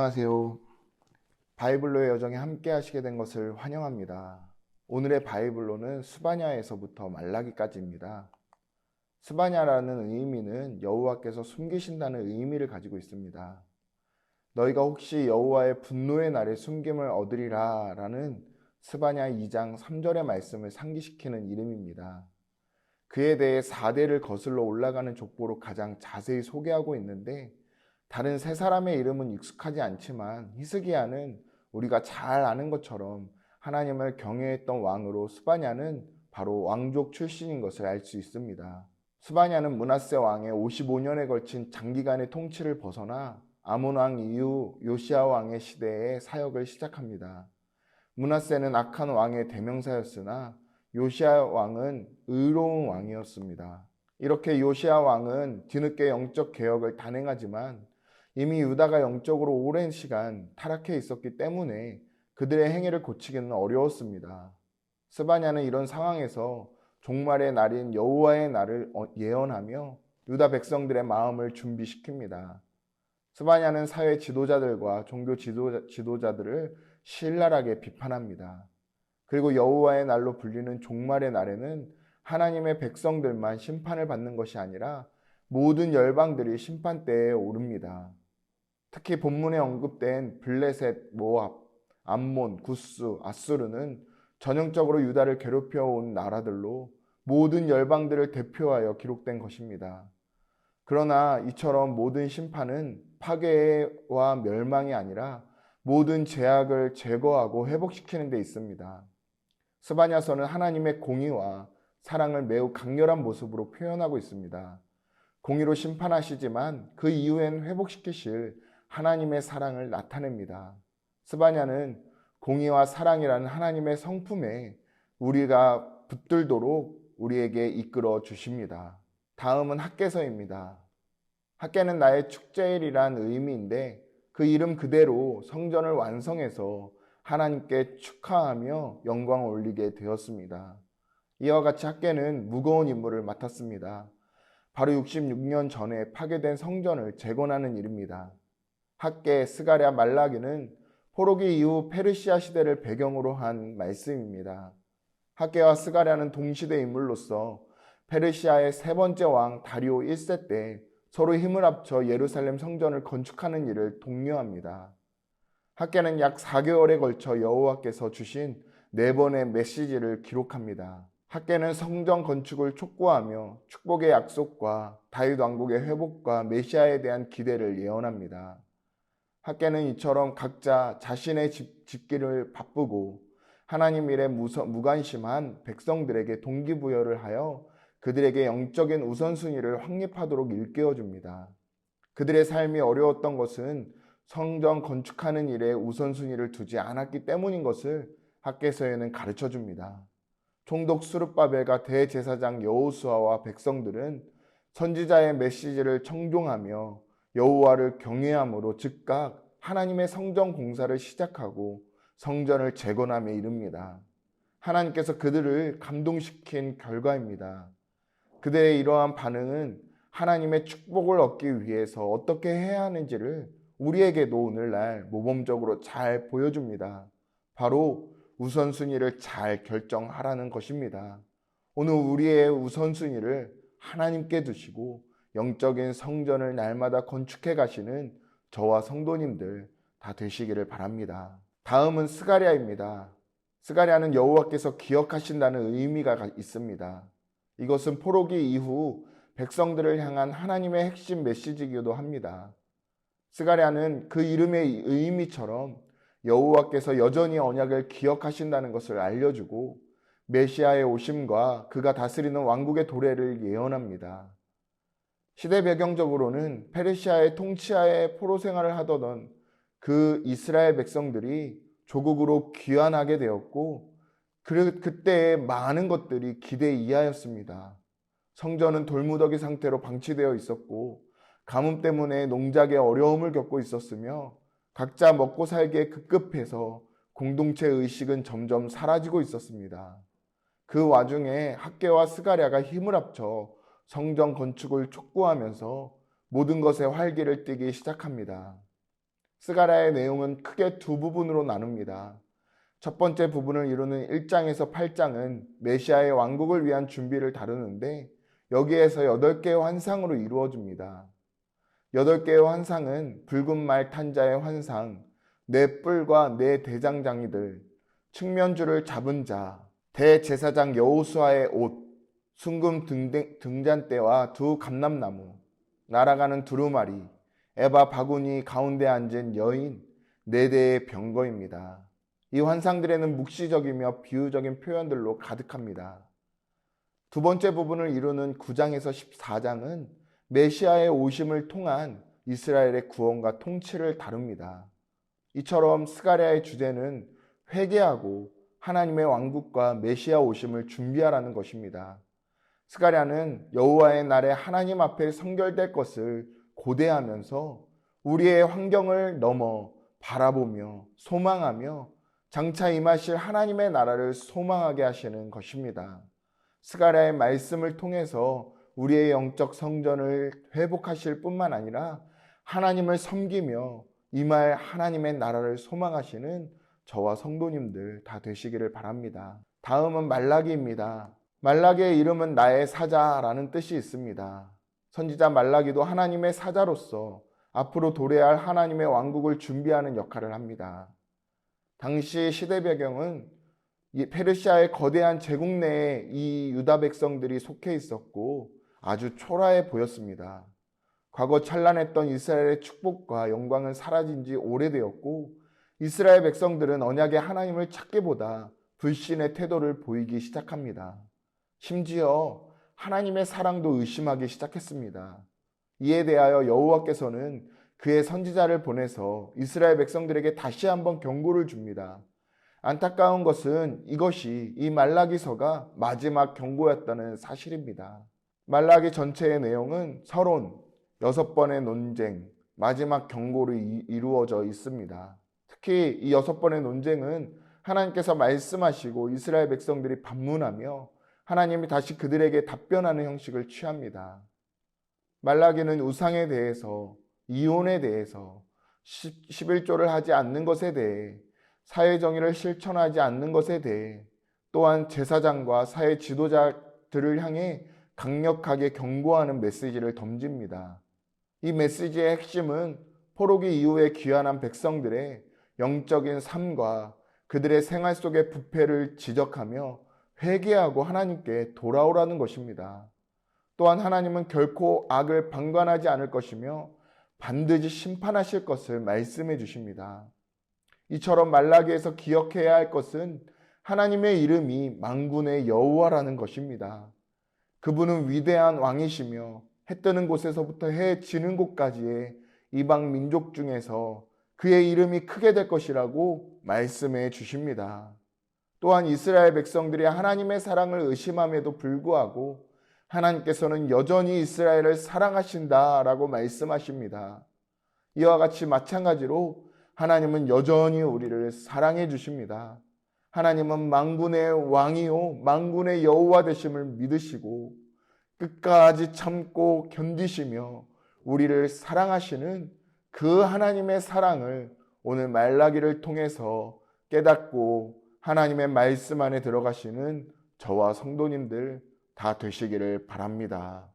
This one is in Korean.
안녕하세요. 바이블로의 여정에 함께 하시게 된 것을 환영합니다. 오늘의 바이블로는 스바냐에서부터 말라기까지입니다. 스바냐라는 의미는 여호와께서 숨기신다는 의미를 가지고 있습니다. 너희가 혹시 여호와의 분노의 날에 숨김을 얻으리라 라는 스바냐 2장 3절의 말씀을 상기시키는 이름입니다. 그에 대해 4대를 거슬러 올라가는 족보로 가장 자세히 소개하고 있는데 다른 세 사람의 이름은 익숙하지 않지만 히스기야는 우리가 잘 아는 것처럼 하나님을 경외했던 왕으로 스바냐는 바로 왕족 출신인 것을 알 수 있습니다. 스바냐는 문하세 왕의 55년에 걸친 장기간의 통치를 벗어나 아몬 왕 이후 요시아 왕의 시대에 사역을 시작합니다. 문하세는 악한 왕의 대명사였으나 요시아 왕은 의로운 왕이었습니다. 이렇게 요시아 왕은 뒤늦게 영적 개혁을 단행하지만 이미 유다가 영적으로 오랜 시간 타락해 있었기 때문에 그들의 행위를 고치기는 어려웠습니다. 스바냐는 이런 상황에서 종말의 날인 여호와의 날을 어, 예언하며 유다 백성들의 마음을 준비시킵니다. 스바냐는 사회 지도자들과 종교 지도자, 지도자 들을 신랄하게 비판합니다. 그리고 여호와의 날로 불리는 종말의 날에는 하나님의 백성들만 심판을 받는 것이 아니라 모든 열방들이 심판대에 오릅니다. 특히 본문에 언급된 블레셋, 모압, 암몬, 구스, 아수르는 전형적으로 유다를 괴롭혀 온 나라들로 모든 열방들을 대표하여 기록된 것입니다. 그러나 이처럼 모든 심판은 파괴와 멸망이 아니라 모든 제약을 제거하고 회복시키는 데 있습니다. 스바냐서는 하나님의 공의와 사랑을 매우 강렬한 모습으로 표현하고 있습니다. 공의로 심판하시지만 그 이후엔 회복시키실 하나님의 사랑을 나타냅니다. 스바냐는 공의와 사랑이라는 하나님의 성품에 우리가 붙들도록 우리에게 이끌어 주십니다. 다음은 학계서입니다. 학계는 나의 축제일이란 의미인데 그 이름 그대로 성전을 완성해서 하나님께 축하하며 영광을 올리게 되었습니다. 이와 같이 학계는 무거운 임무를 맡았습니다. 바로 66년 전에 파괴된 성전을 재건하는 일입니다. 학계, 스가랴, 말라기는 포로기 이후 페르시아 시대를 배경으로 한 말씀입니다. 학계와 스가랴는 동시대 인물로서 페르시아의 세 번째 왕 다리오 1세 때 서로 힘을 합쳐 예루살렘 성전을 건축하는 일을 독려합니다. 학계는 약 4개월에 걸쳐 여호와께서 주신 네 번의 메시지를 기록합니다. 학계는 성전 건축을 촉구하며 축복의 약속과 다윗 왕국의 회복과 메시아에 대한 기대를 예언합니다. 학계는 이처럼 각자 자신의 집, 집기를 바쁘고 하나님 일에 무서, 무관심한 백성들에게 동기부여를 하여 그들에게 영적인 우선순위를 확립하도록 일깨워 줍니다. 그들의 삶이 어려웠던 것은 성전 건축하는 일에 우선순위를 두지 않았기 때문인 것을 학계서에는 가르쳐 줍니다. 총독 수르바벨과 대제사장 여호수아와 백성들은 선지자의 메시지를 청종하며 여호와를 경외함으로 즉각 하나님의 성전 공사를 시작하고 성전을 재건함에 이릅니다. 하나님께서 그들을 감동시킨 결과입니다. 그들의 이러한 반응은 하나님의 축복을 얻기 위해서 어떻게 해야 하는지를 우리에게도 오늘날 모범적으로 잘 보여줍니다. 바로 우선순위를 잘 결정하라는 것입니다. 오늘 우리의 우선순위를 하나님께 두시고 영적인 성전을 날마다 건축해 가시는 저와 성도님들 다 되시기를 바랍니다. 다음은 스가랴입니다. 스가랴는 여호와께서 기억하신다는 의미가 있습니다. 이것은 포로기 이후 백성들을 향한 하나님의 핵심 메시지이기도 합니다. 스가랴는 그 이름의 의미처럼 여호와께서 여전히 언약을 기억하신다는 것을 알려주고 메시아의 오심과 그가 다스리는 왕국의 도래를 예언합니다. 시대 배경적으로는 페르시아의 통치하에 포로 생활을 하던 그 이스라엘 백성들이 조국으로 귀환하게 되었고 그, 그때의 많은 것들이 기대 이하였습니다. 성전은 돌무더기 상태로 방치되어 있었고 가뭄 때문에 농작에 어려움을 겪고 있었으며 각자 먹고 살기에 급급해서 공동체 의식은 점점 사라지고 있었습니다. 그 와중에 학계와 스가랴가 힘을 합쳐 성전 건축을 촉구하면서 모든 것에 활기를 띠기 시작합니다. 스가랴의 내용은 크게 두 부분으로 나눕니다. 첫 번째 부분을 이루는 1장에서 8장은 메시아의 왕국을 위한 준비를 다루는데 여기에서 8개의 환상으로 이루어집니다. 8개의 환상은 붉은 말 탄자의 환상, 네 뿔과 네 대장장이들, 측면줄을 잡은 자, 대제사장 여호수아의 옷, 순금 등잔대와 두 감람나무, 날아가는 두루마리, 에바 바구니 가운데 앉은 여인, 네 대의 병거입니다. 이 환상들에는 묵시적이며 비유적인 표현들로 가득합니다. 두 번째 부분을 이루는 9장에서 14장은 메시아의 오심을 통한 이스라엘의 구원과 통치를 다룹니다. 이처럼 스가랴의 주제는 회개하고 하나님의 왕국과 메시아 오심을 준비하라는 것입니다. 스가랴는 여호와의 날에 하나님 앞에 성결될 것을 고대하면서 우리의 환경을 넘어 바라보며 소망하며 장차 임하실 하나님의 나라를 소망하게 하시는 것입니다. 스가랴의 말씀을 통해서 우리의 영적 성전을 회복하실 뿐만 아니라 하나님을 섬기며 임할 하나님의 나라를 소망하시는 저와 성도님들 다 되시기를 바랍니다. 다음은 말라기입니다. 말라기의 이름은 나의 사자라는 뜻이 있습니다. 선지자 말라기도 하나님의 사자로서 앞으로 도래할 하나님의 왕국을 준비하는 역할을 합니다. 당시 시대 배경은 이 페르시아의 거대한 제국 내에 이 유다 백성들이 속해 있었고 아주 초라해 보였습니다. 과거 찬란했던 이스라엘의 축복과 영광은 사라진 지 오래되었고 이스라엘 백성들은 언약의 하나님을 찾기보다 불신의 태도를 보이기 시작합니다. 심지어 하나님의 사랑도 의심하기 시작했습니다. 이에 대하여 여호와께서는 그의 선지자를 보내서 이스라엘 백성들에게 다시 한번 경고를 줍니다. 안타까운 것은 이것이 이 말라기서가 마지막 경고였다는 사실입니다. 말라기 전체의 내용은 서론, 여섯 번의 논쟁, 마지막 경고로 이- 이루어져 있습니다. 특히 이 여섯 번의 논쟁은 하나님께서 말씀하시고 이스라엘 백성들이 반문하며 하나님이 다시 그들에게 답변하는 형식을 취합니다. 말라기는 우상에 대해서, 이혼에 대해서, 11조를 하지 않는 것에 대해, 사회 정의를 실천하지 않는 것에 대해, 또한 제사장과 사회 지도자들을 향해 강력하게 경고하는 메시지를 던집니다. 이 메시지의 핵심은 포로기 이후에 귀환한 백성들의 영적인 삶과 그들의 생활 속의 부패를 지적하며 회개하고 하나님께 돌아오라는 것입니다. 또한 하나님은 결코 악을 방관하지 않을 것이며 반드시 심판하실 것을 말씀해 주십니다. 이처럼 말라기에서 기억해야 할 것은 하나님의 이름이 망군의 여호와라는 것입니다. 그분은 위대한 왕이시며 해 뜨는 곳에서부터 해 지는 곳까지의 이방 민족 중에서 그의 이름이 크게 될 것이라고 말씀해 주십니다. 또한 이스라엘 백성들이 하나님의 사랑을 의심함에도 불구하고 하나님께서는 여전히 이스라엘을 사랑하신다라고 말씀하십니다. 이와 같이 마찬가지로 하나님은 여전히 우리를 사랑해 주십니다. 하나님은 망군의 왕이요 망군의 여호와 되심을 믿으시고 끝까지 참고 견디시며 우리를 사랑하시는 그 하나님의 사랑을 오늘 말라기를 통해서 깨닫고 하나님의 말씀 안에 들어가시는 저와 성도님들 다 되시기를 바랍니다.